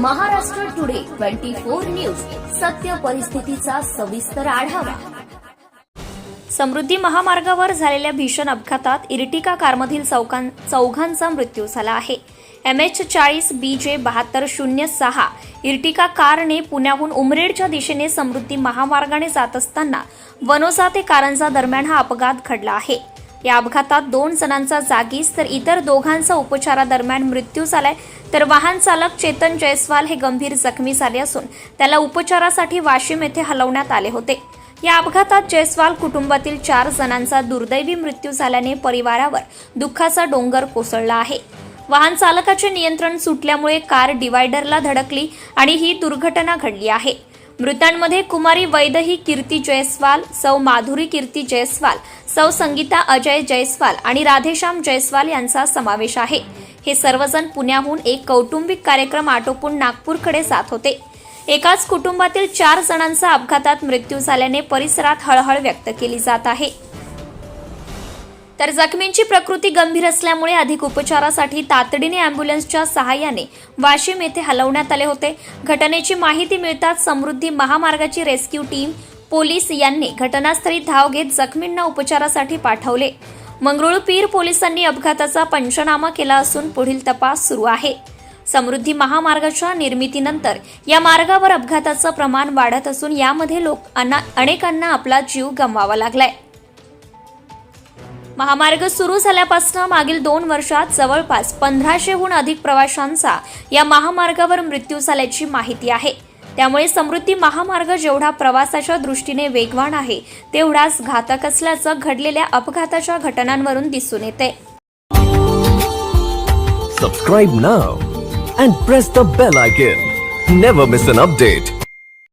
Maharashtra today twenty four news. सत्य परिस्थितीचा सविस्तर आढावा. समृद्धी महामार्गावर झालेल्या भीषण अपघातात इर्टिका कारमधील चौकां चौघांचा मृत्यू झाला आहे. एम एच चाळीस बी जे बहात्तर शून्य सहा इर्टिका कारने पुण्याहून उमरेडच्या दिशेने समृद्धी महामार्गाने जात असताना वनोसा ते कारंजा दरम्यान हा अपघात घडला आहे. या अपघातात दोन जणांचा जागीच तर इतर दोघांचा उपचारादरम्यान मृत्यू झालाय. तर वाहन चालक चेतन जयस्वाल हे गंभीर जखमी झाले असून त्याला उपचारासाठी वाशिम येथे हलवण्यात आले होते. या अपघातात जयस्वाल कुटुंबातील चार जणांचा दुर्दैवी मृत्यू झाल्याने परिवारावर दुःखाचा डोंगर कोसळला आहे. वाहन चालकाचे नियंत्रण सुटल्यामुळे कार डिवायडरला धडकली आणि ही दुर्घटना घडली आहे. मृतांमध्ये कुमारी वैदही कीर्ती जयस्वाल सौ माधुरी कीर्ती जयस्वाल सौ संगीता अजय जयस्वाल आणि राधेश्याम जयस्वाल यांचा समावेश आहे. हे सर्वजण पुण्याहून एक कौटुंबिक कार्यक्रम आटोपून नागपूरकडे जात होते. एकाच कुटुंबातील चार जणांचा अपघातात मृत्यू झाल्याने परिसरात हळहळ व्यक्त केली जात आहे. तर जखमींची प्रकृती गंभीर असल्यामुळे अधिक उपचारासाठी तातडीने अँब्युलन्सच्या सहाय्याने वाशिम येथे हलवण्यात आले होते. घटनेची माहिती मिळताच समृद्धी महामार्गाची रेस्क्यू टीम पोलीस यांनी घटनास्थळी धाव घेत जखमींना उपचारासाठी पाठवले. मंगरुळपीर पोलिसांनी अपघाताचा पंचनामा केला असून पुढील तपास सुरू आहे. समृद्धी महामार्गाच्या निर्मितीनंतर या मार्गावर अपघाताचं प्रमाण वाढत असून यामध्ये लोक अना- अनेकांना आपला जीव गमवावा लागलाय. महामार्ग सुरू झाल्यापासून मागील दोन वर्षात जवळपास पंधराशेहून अधिक प्रवाशांचा या महामार्गावर मृत्यू झाल्याची माहिती आहे. त्यामुळे समृद्धी महामार्ग जेवढा प्रवासाच्या दृष्टीने वेगवान आहे तेवढाच घातक असल्याचं घडलेल्या अपघाताच्या घटनांवरून दिसून येते. Subscribe now and press the bell icon never miss an update